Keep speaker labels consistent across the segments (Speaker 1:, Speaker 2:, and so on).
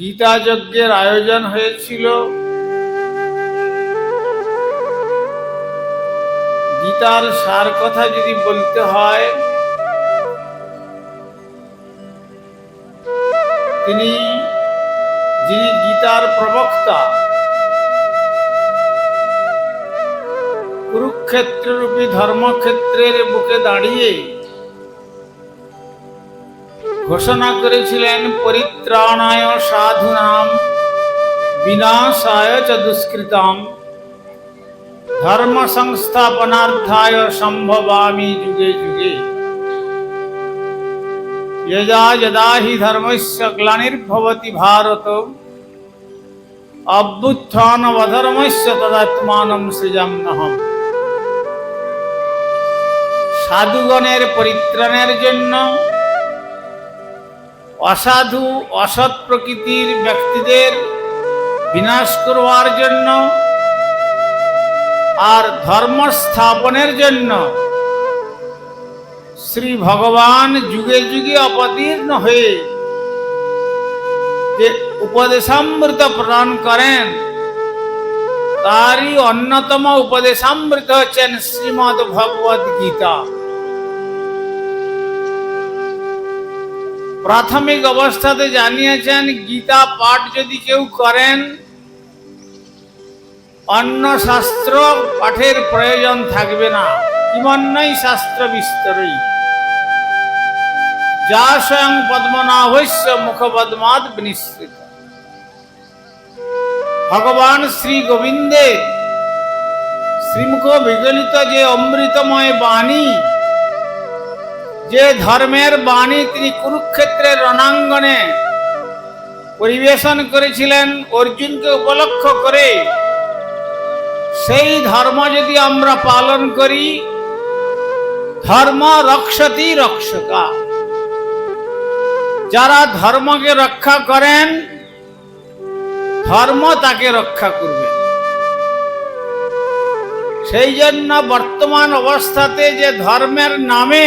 Speaker 1: গীতা যজ্ঞের আয়োজন হয়েছিল গীতার সার কথা যদি বলতে হয় তিনি যিনি গীতার প্রবক্তা কুরুক্ষেত্ররূপী ধর্মক্ষেত্রের বুকে দাঁড়িয়ে ঘোষণা করেছিলেন পরিত্রাণায় নাম বিনাশায় চ দুষ্কৃতাম ধর্ম সংস্থাপনার্থায় সম্ভবামি যুগে যুগে যদা যদা হি ধর্মস্য গ্লানির্ভবতি ভারত অভ্যুত্থানবধর্মস্য তদাত্মানম নহম সাধুগণের পরিত্রাণের জন্য অসাধু অসৎ প্রকৃতির ব্যক্তিদের বিনাশ করবার জন্য আর ধর্ম স্থাপনের জন্য শ্রী ভগবান যুগে যুগে অবতীর্ণ হয়ে যে উপদেশামৃত প্রদান করেন তারই অন্যতম উপদেশামৃত হচ্ছেন শ্রীমদ্ ভগবদ্গীতা গীতা প্রাথমিক অবস্থাতে জানিয়েছেন গীতা পাঠ যদি কেউ করেন অন্য শাস্ত্র পাঠের প্রয়োজন থাকবে না ইমন্যই শাস্ত্র বিস্তরই যা স্বয়ং পদ্মনাভস্য মুখপদ্মাদ বিনিশ্রিত ভগবান শ্রী গোবিন্দে শ্রীমুখ বিগলিত যে অমৃতময় বাণী যে ধর্মের বাণী তিনি কুরুক্ষেত্রের রণাঙ্গনে পরিবেশন করেছিলেন অর্জুনকে উপলক্ষ করে সেই ধর্ম যদি আমরা পালন করি ধর্ম রক্ষতি রক্ষকা যারা ধর্মকে রক্ষা করেন ধর্ম তাকে রক্ষা করবে সেই জন্য বর্তমান অবস্থাতে যে ধর্মের নামে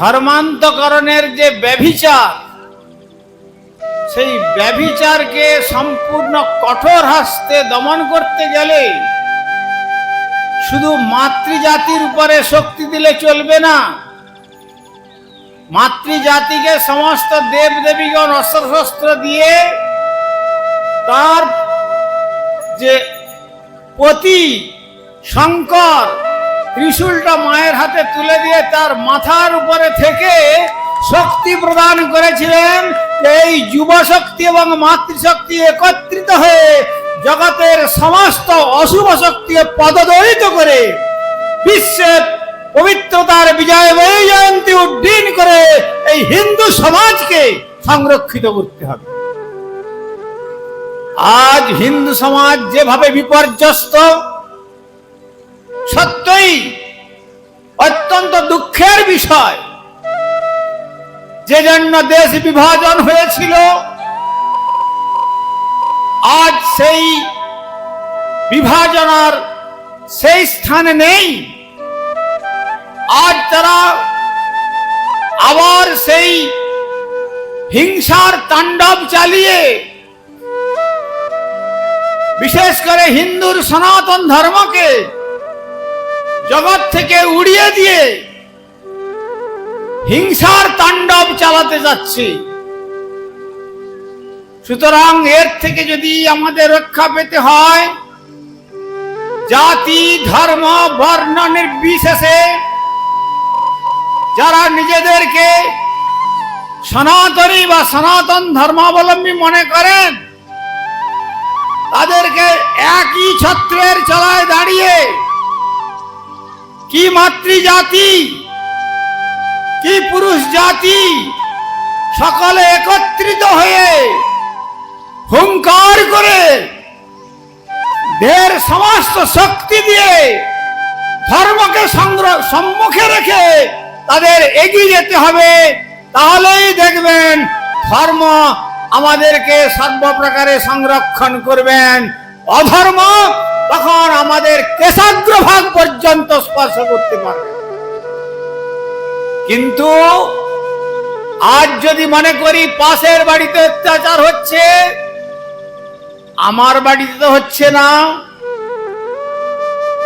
Speaker 1: ধর্মান্তকরণের যে ব্যভিচার সেই ব্যভিচারকে সম্পূর্ণ কঠোর হাস্তে দমন করতে গেলে শুধু মাতৃজাতির উপরে শক্তি দিলে চলবে না মাতৃজাতিকে সমস্ত দেব দেবীগণ অস্ত্রশস্ত্র দিয়ে তার যে পতি শঙ্কর ত্রিশুলটা মায়ের হাতে তুলে দিয়ে তার মাথার উপরে থেকে শক্তি প্রদান করেছিলেন এই যুব শক্তি এবং মাতৃশক্তি একত্রিত হয়ে জগতের সমস্ত অশুভ শক্তিকে পদদলিত করে বিশ্বের পবিত্রতার বিজয় জয়ন্তী উড্ডীন করে এই হিন্দু সমাজকে সংরক্ষিত করতে হবে আজ হিন্দু সমাজ যেভাবে বিপর্যস্ত সত্যই অত্যন্ত দুঃখের বিষয় যে জন্য দেশ বিভাজন হয়েছিল আজ সেই বিভাজনার সেই স্থানে নেই আজ তারা আবার সেই হিংসার তাণ্ডব চালিয়ে বিশেষ করে হিন্দুর সনাতন ধর্মকে জগৎ থেকে উড়িয়ে দিয়ে হিংসার তাণ্ডব চালাতে যাচ্ছে সুতরাং এর থেকে যদি আমাদের রক্ষা পেতে হয় জাতি ধর্ম বর্ণ নির্বিশেষে যারা নিজেদেরকে সনাতনী বা সনাতন ধর্মাবলম্বী মনে করেন তাদেরকে একই ছত্রের চলায় দাঁড়িয়ে কি মাতৃজাতি কি পুরুষ জাতি সকলে একত্রিত হয়ে হুঙ্কার করে দেহের সমস্ত শক্তি দিয়ে ধর্মকে সংগ্রহ সম্মুখে রেখে তাদের এগিয়ে যেতে হবে তাহলেই দেখবেন ধর্ম আমাদেরকে সর্বপ্রকারে সংরক্ষণ করবেন অধর্ম তখন আমাদের কেশাগ্র ভাগ পর্যন্ত স্পর্শ করতে পারবে কিন্তু আজ যদি মনে করি পাশের বাড়িতে অত্যাচার হচ্ছে আমার বাড়িতে তো হচ্ছে না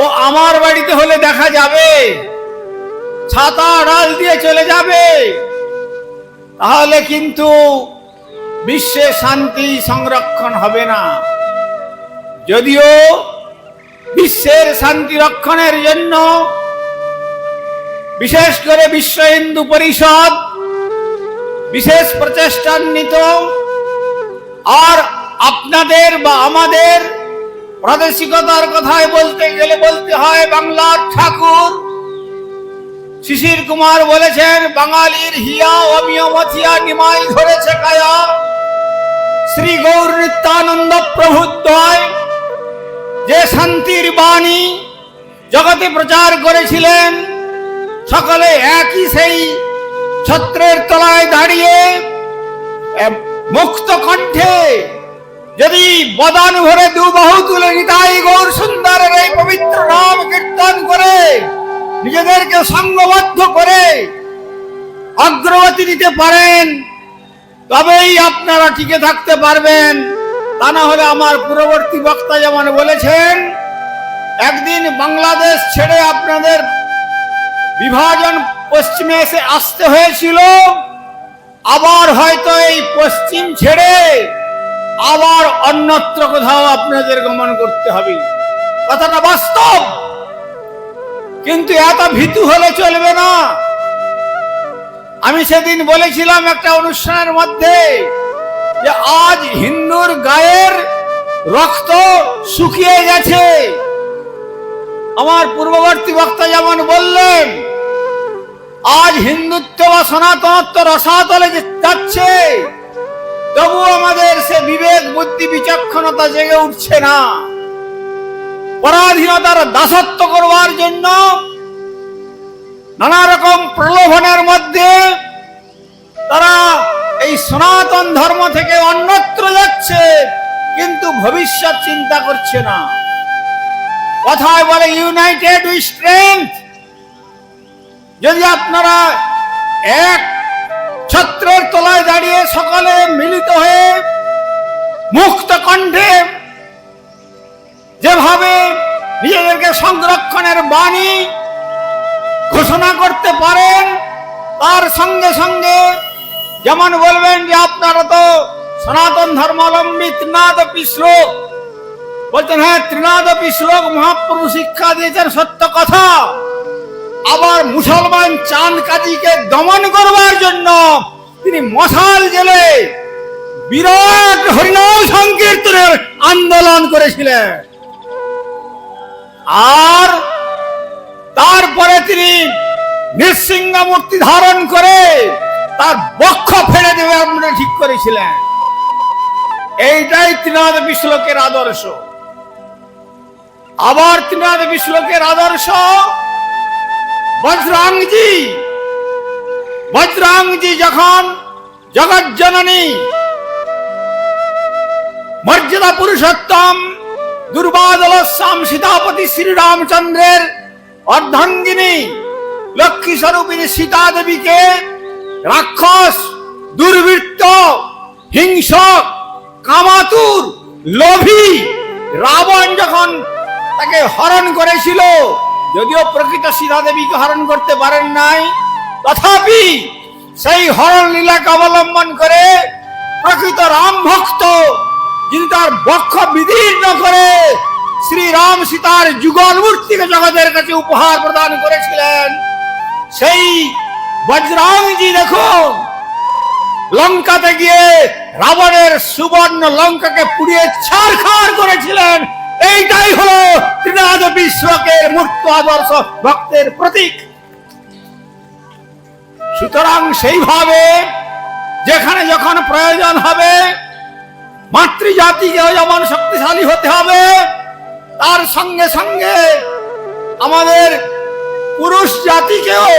Speaker 1: ও আমার বাড়িতে হলে দেখা যাবে ছাতা ডাল দিয়ে চলে যাবে তাহলে কিন্তু বিশ্বে শান্তি সংরক্ষণ হবে না যদিও বিশ্বের শান্তি রক্ষণের জন্য বিশেষ করে বিশ্ব হিন্দু পরিষদ বিশেষ প্রচেষ্টান্বিত আর আপনাদের বা আমাদের প্রাদেশিকতার কথায় বলতে গেলে বলতে হয় বাংলার ঠাকুর শিশির কুমার বলেছেন বাঙালির হিয়া নিমাই ধরেছে কায়া শ্রী গৌর নিত্যানন্দ প্রভুদ্বয় শান্তির বাণী জগতে প্রচার করেছিলেন সকলে একই সেই ছত্রের তলায় দাঁড়িয়ে মুক্ত কণ্ঠে যদি বদান ভরে দুবাহু তুলে নিতাই গৌর সুন্দরের এই পবিত্র নাম কীর্তন করে নিজেদেরকে সঙ্গবদ্ধ করে অগ্রগতি দিতে পারেন তবেই আপনারা টিকে থাকতে পারবেন তা না হলে আমার পূর্ববর্তী বক্তা যেমন বলেছেন একদিন বাংলাদেশ ছেড়ে আপনাদের বিভাজন পশ্চিমে এসে আসতে হয়েছিল আবার হয়তো এই পশ্চিম ছেড়ে আবার অন্যত্র কোথাও আপনাদের গমন করতে হবে কথাটা বাস্তব কিন্তু এত ভীতু হলে চলবে না আমি সেদিন বলেছিলাম একটা অনুষ্ঠানের মধ্যে যে আজ হিন্দুর গায়ের রক্ত শুকিয়ে গেছে আমার পূর্ববর্তী বক্তা যেমন বললেন আজ হিন্দুত্ব বা সনাতনত্ব রসাতলে যাচ্ছে তবু আমাদের সে বিবেক বুদ্ধি বিচক্ষণতা জেগে উঠছে না পরাধীনতার দাসত্ব করবার জন্য নানা রকম প্রলোভনের মধ্যে তারা এই সনাতন ধর্ম থেকে অন্যত্র যাচ্ছে কিন্তু ভবিষ্যৎ চিন্তা করছে না কথায় বলে ইউনাইটেড উই স্ট্রেংথ যদি আপনারা এক ছত্রের তলায় দাঁড়িয়ে সকলে মিলিত হয়ে মুক্ত কণ্ঠে যেভাবে নিজেদেরকে সংরক্ষণের বাণী ঘোষণা করতে পারেন তার সঙ্গে সঙ্গে যেমন বলবেন যে আপনারা তো সনাতন ধর্মাবলম্বী ত্রিনাদ শ্লোক বলছেন হ্যাঁ ত্রিনাদপি শ্লোক মহাপ্রভু শিক্ষা দিয়েছেন সত্য কথা আবার মুসলমান চান কাজীকে দমন করবার জন্য তিনি মশাল জেলে বিরাট হরিনাম সংকীর্তনের আন্দোলন করেছিলেন আর তারপরে তিনি নৃসিংহ মূর্তি ধারণ করে তার বক্ষ ফেলে দেবে আমরা ঠিক করেছিলেন এইটাই ত্রিনাথ বিশ্লোকের আদর্শ আবার ত্রিনাথ বিশ্লোকের আদর্শ বজ্রাঙ্গজি বজ্রাঙ্গজি যখন জগৎ জননী মর্যাদা পুরুষোত্তম দুর্বাদল শ্যাম সীতাপতি শ্রীরামচন্দ্রের অর্ধাঙ্গিনী লক্ষ্মী স্বরূপিনী সীতা দেবীকে রাক্ষস দুর্বৃত্ত হিংসক কামাতুর লোভী রাবণ যখন তাকে হরণ করেছিল যদিও প্রকৃত সীতা দেবীকে হরণ করতে পারেন নাই তথাপি সেই হরণ লীলাকে অবলম্বন করে প্রকৃত রাম ভক্ত যিনি তার বক্ষ বিদীর্ণ করে শ্রীরাম সীতার যুগল মূর্তিকে জগতের কাছে উপহার প্রদান করেছিলেন সেই বজরংজি দেখো লঙ্কাতে গিয়ে রাবণের সুবর্ণ লঙ্কাকে পুড়িয়ে ছাড়খাড় করেছিলেন এইটাই হলো ত্রিনাদ বিশ্বকের মুক্ত আদর্শ ভক্তের প্রতীক সুতরাং সেইভাবে যেখানে যখন প্রয়োজন হবে মাতৃজাতিকেও যেমন শক্তিশালী হতে হবে তার সঙ্গে সঙ্গে আমাদের পুরুষ জাতিকেও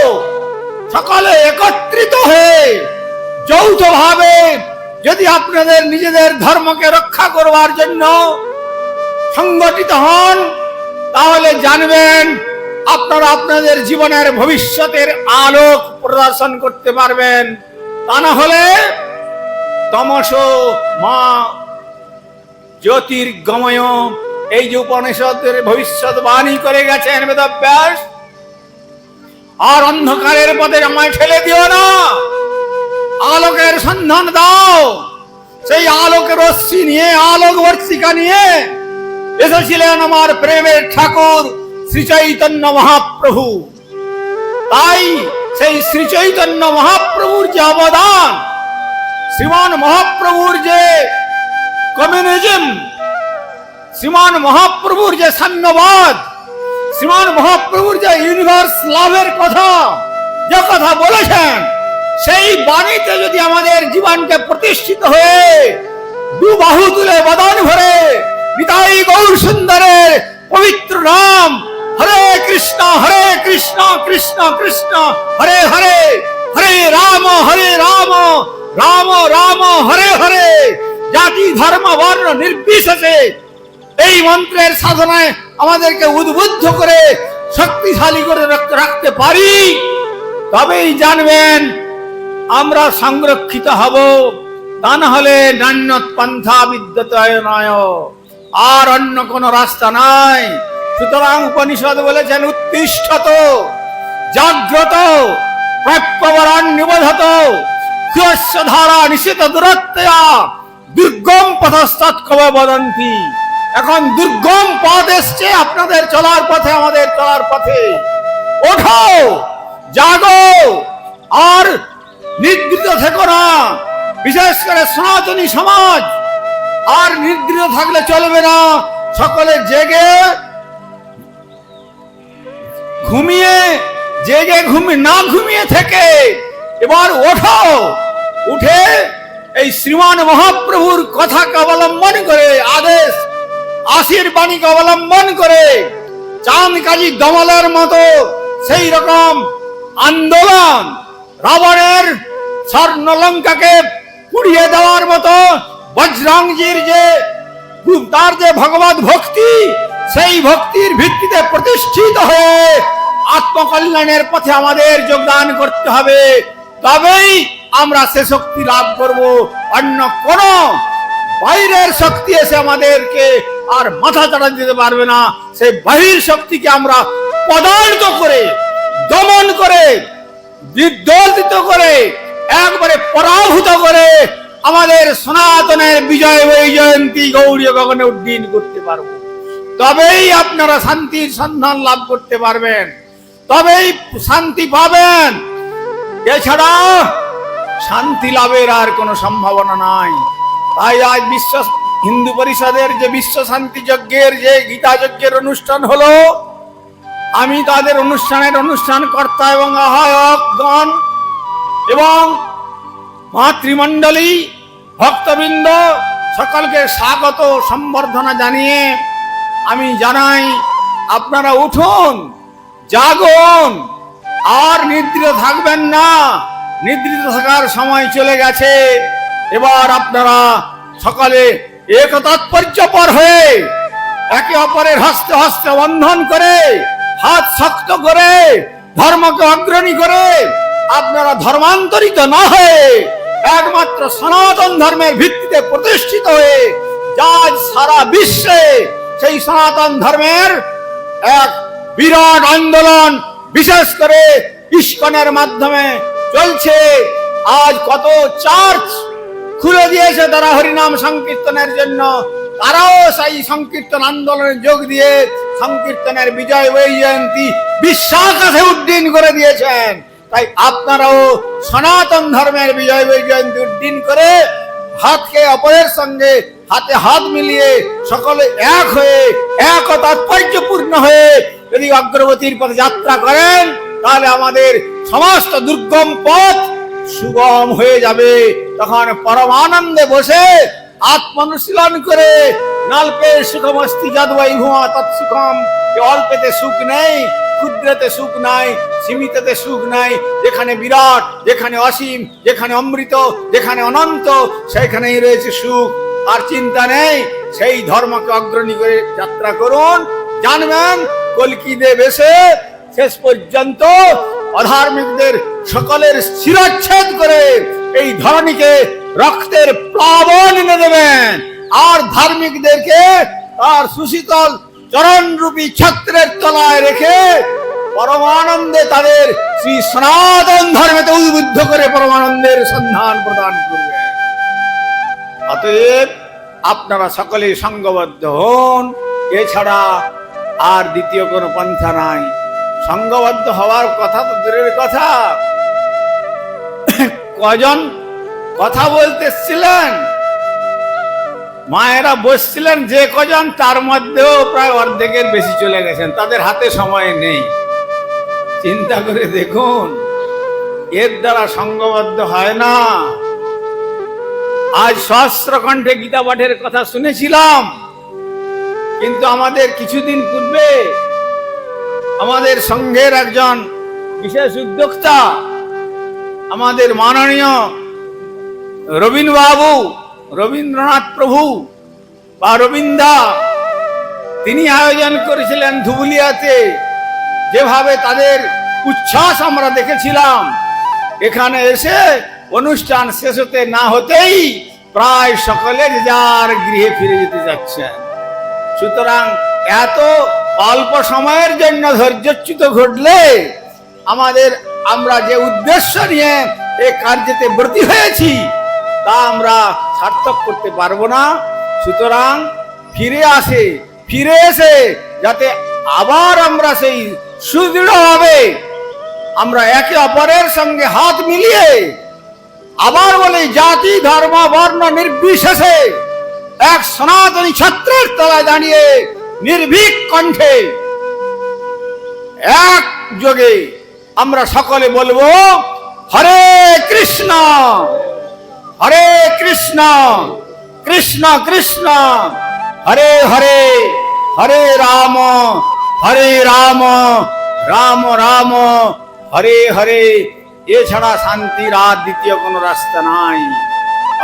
Speaker 1: সকলে একত্রিত হয়ে যৌথভাবে যদি আপনাদের নিজেদের ধর্মকে রক্ষা করবার জন্য সংগঠিত হন তাহলে জানবেন আপনারা আপনাদের জীবনের ভবিষ্যতের আলোক প্রদর্শন করতে পারবেন তা না হলে তমস মা জ্যোতির্গময় এই যে উপনিষদের বাণী করে গেছেন বেদব্যাস আর অন্ধকারের পথে আমায় ঠেলে দিও না আলোকের সন্ধান দাও সেই আলোকের রশ্মি নিয়ে আলোক বর্ষিকা নিয়ে এসেছিলেন আমার প্রেমের ঠাকুর শ্রী চৈতন্য মহাপ্রভু তাই সেই শ্রী চৈতন্য মহাপ্রভুর যে অবদান শ্রীমান মহাপ্রভুর যে কমিউনিজম শ্রীমান মহাপ্রভুর যে সাম্যবাদ শ্রীমান মহাপ্রভুর যে ইউনিভার্স লাভের কথা যে কথা বলেছেন সেই বাণীতে যদি আমাদের জীবনকে প্রতিষ্ঠিত হয়ে দু বাহু তুলে বদান ভরে পিতাই গৌর সুন্দরের পবিত্র নাম হরে কৃষ্ণ হরে কৃষ্ণ কৃষ্ণ কৃষ্ণ হরে হরে হরে রাম হরে রাম রাম রাম হরে হরে জাতি ধর্ম বর্ণ নির্বিশেষে এই মন্ত্রের সাধনায় আমাদেরকে উদ্বুদ্ধ করে শক্তিশালী করে রাখতে পারি তবেই জানবেন আমরা সংরক্ষিত হব তা না হলে পন্থা বিদ্যতায়নায় আর অন্য কোনো রাস্তা নাই সুতরাং উপনিষদ বলেছেন উত্তিষ্ঠত জাগ্রত প্রাপ্যবরণ নিবধত ধারা নিশ্চিত দূরত্ব দুর্গম পথস্তৎ কবে এখন দুর্গম পথ এসছে আপনাদের চলার পথে আমাদের চলার পথে ওঠো জাগো আর নিদ্রিত থেকো না বিশেষ করে সনাতনী সমাজ আর নিদ্রিত থাকলে চলবে না সকলে জেগে ঘুমিয়ে জেগে ঘুমি না ঘুমিয়ে থেকে এবার ওঠো উঠে এই শ্রীমান মহাপ্রভুর কথাকে অবলম্বন করে আদেশ আশির বাণীকে অবলম্বন করে চাঁদ কাজী দমলার মতো সেই রকম আন্দোলন রাবণের স্বর্ণলঙ্কাকে পুড়িয়ে দেওয়ার মতো বজরংজির যে তার যে ভগবত ভক্তি সেই ভক্তির ভিত্তিতে প্রতিষ্ঠিত হয়ে আত্মকল্যাণের পথে আমাদের যোগদান করতে হবে তবেই আমরা সে শক্তি লাভ করব অন্য কোন বাইরের শক্তি এসে আমাদেরকে আর মাথা চাড়া দিতে পারবে না সেই বাহির শক্তিকে আমরা পদার্থ করে দমন করে বিদ্যর্জিত করে একবারে পরাভূত করে আমাদের সনাতনের বিজয় বৈ জয়ন্তী গৌরী গগনে উড্ডীন করতে পারব তবেই আপনারা শান্তির সন্ধান লাভ করতে পারবেন তবেই শান্তি পাবেন এছাড়া শান্তি লাভের আর কোনো সম্ভাবনা নাই তাই আজ বিশ্বাস হিন্দু পরিষদের যে বিশ্ব শান্তি যজ্ঞের যে গীতা যজ্ঞের অনুষ্ঠান হলো আমি তাদের অনুষ্ঠানের অনুষ্ঠান কর্তা এবং আহ্বায়কগণ এবং মাতৃমণ্ডলী ভক্তবৃন্দ সকলকে স্বাগত সম্বর্ধনা জানিয়ে আমি জানাই আপনারা উঠুন জাগুন আর নিদ্রিত থাকবেন না নিদ্রিত থাকার সময় চলে গেছে এবার আপনারা সকালে এক তাৎপর্যপর হয়ে একে অপরের হস্তে হস্তে বন্ধন করে হাত শক্ত করে ধর্মকে অগ্রণী করে আপনারা ধর্মান্তরিত না হয়ে একমাত্র সনাতন ধর্মের ভিত্তিতে প্রতিষ্ঠিত হয়ে আজ সারা বিশ্বে সেই সনাতন ধর্মের এক বিরাট আন্দোলন বিশেষ করে ইস্কনের মাধ্যমে চলছে আজ কত চার্চ খুলে দিয়েছে তারা হরিনাম সংকীর্তনের জন্য তারাও সেই সংকীর্তন আন্দোলনে যোগ দিয়ে সংকীর্তনের বিজয় জয়ন্তী বিশ্বাস আছে উদ্দিন করে দিয়েছেন তাই আপনারাও সনাতন ধর্মের বিজয় জয়ন্তী উড্ডীন করে হাতকে অপরের সঙ্গে হাতে হাত মিলিয়ে সকলে এক হয়ে এক তাৎপর্যপূর্ণ হয়ে যদি অগ্রগতির পথে যাত্রা করেন তাহলে আমাদের সমস্ত দুর্গম পথ সুগম হয়ে যাবে তখন পরমানন্দে বসে আত্মানুশীলন করে নল্পে সুখমস্তি যদবাই হুয়া তৎসুখম অল্পেতে সুখ নেই ক্ষুদ্রতে সুখ নাই সীমিততে সুখ নাই যেখানে বিরাট যেখানে অসীম যেখানে অমৃত যেখানে অনন্ত সেখানেই রয়েছে সুখ আর চিন্তা নেই সেই ধর্মকে অগ্রণী করে যাত্রা করুন জানবেন দেব এসে শেষ পর্যন্ত অধার্মিকদের সকলের শিরচ্ছেদ করে এই ধর্মীকে রক্তের প্লাবন এনে দেবেন আর ধার্মিকদেরকে তার সুশীতল চরণরূপী ছত্রের তলায় রেখে পরমানন্দে তাদের শ্রী সনাতন ধর্মেতে উদ্বুদ্ধ করে পরমানন্দের সন্ধান প্রদান করবে অতএব আপনারা সকলেই সঙ্গবদ্ধ হন এছাড়া আর দ্বিতীয় কোনো পন্থা নাই সঙ্গবদ্ধ হওয়ার কথা তো দূরের কথা কজন কথা বলতে এসছিলেন মায়েরা বসছিলেন যে কজন তার মধ্যেও প্রায় অর্ধেকের বেশি চলে গেছেন তাদের হাতে সময় নেই চিন্তা করে দেখুন এর দ্বারা সঙ্গবদ্ধ হয় না আজ সহস্র কণ্ঠে গীতা পাঠের কথা শুনেছিলাম কিন্তু আমাদের কিছুদিন পূর্বে আমাদের সঙ্গের একজন বিশেষ উদ্যোক্তা আমাদের মাননীয় রবীন্দ্র বাবু রবীন্দ্রনাথ প্রভু বা রবীন্দা তিনি আয়োজন করেছিলেন ধুবুলিয়াতে যেভাবে তাদের উচ্ছ্বাস আমরা দেখেছিলাম এখানে এসে অনুষ্ঠান শেষ হতে না হতেই প্রায় সকলে যার গৃহে ফিরে যেতে যাচ্ছেন সুতরাং এত অল্প সময়ের জন্য ধৈর্যচ্যুত ঘটলে আমাদের আমরা যে উদ্দেশ্য নিয়ে এ কার্যতে ব্রতী হয়েছি তা আমরা সার্থক করতে পারবো না সুতরাং ফিরে আসে ফিরে এসে যাতে আবার আমরা সেই সুদৃঢ়ভাবে আমরা একে অপরের সঙ্গে হাত মিলিয়ে আবার বলে জাতি ধর্ম বর্ণ নির্বিশেষে এক সনাতনী ছাত্রের তলায় দাঁড়িয়ে নির্ভীক কণ্ঠে এক যোগে আমরা সকলে বলবো হরে কৃষ্ণ হরে কৃষ্ণ কৃষ্ণ কৃষ্ণ হরে হরে হরে রাম হরে রাম রাম রাম হরে হরে এছাড়া শান্তির আর দ্বিতীয় কোনো রাস্তা নাই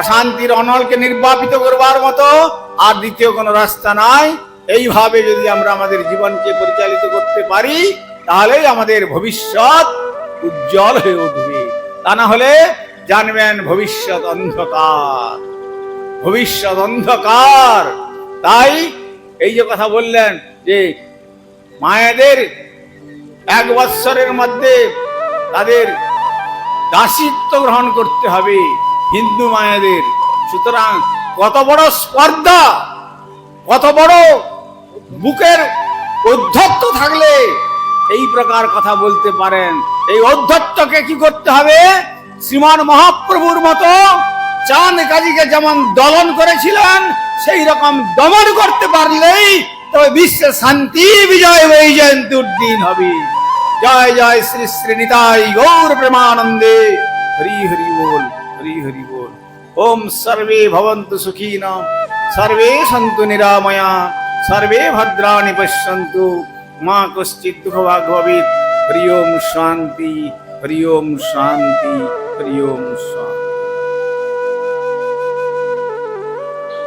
Speaker 1: অশান্তির অনলকে নির্বাপিত করবার মতো আর দ্বিতীয় কোনো রাস্তা নাই এইভাবে যদি আমরা আমাদের জীবনকে পরিচালিত করতে পারি তাহলেই আমাদের ভবিষ্যৎ উজ্জ্বল হয়ে উঠবে তা না হলে জানবেন ভবিষ্যৎ অন্ধকার ভবিষ্যৎ অন্ধকার তাই এই যে কথা বললেন যে মায়েদের এক বৎসরের মধ্যে তাদের দাসিত্ব গ্রহণ করতে হবে হিন্দু মায়েদের সুতরাং কত বড় স্পর্ধা কত বড় বুকের অধ্যক্ষ থাকলে এই প্রকার কথা বলতে পারেন এই অধ্যত্বকে কি করতে হবে শ্রীমান মহাপ্রভুর মতো চাঁদ কাজীকে যেমন দমন করেছিলেন সেই রকম দমন করতে পারলেই তবে বিশ্বে শান্তি বিজয় হয়ে জয়ন্তীর হবে জয় জয় শ্রী শ্রী গৌর প্রেমানন্দে হরি হরি বল হরি হরি বল ওম সর্বে ভবন্তু সুখী না সর্বে সন্তু নিরাময়া সর্বে ভদ্রাণি পশ্যন্তু মা কশ্চিৎ দুঃখভাগ ভবিত হরি ওম শান্তি হরি ওম শান্তি হরি ওম শান্তি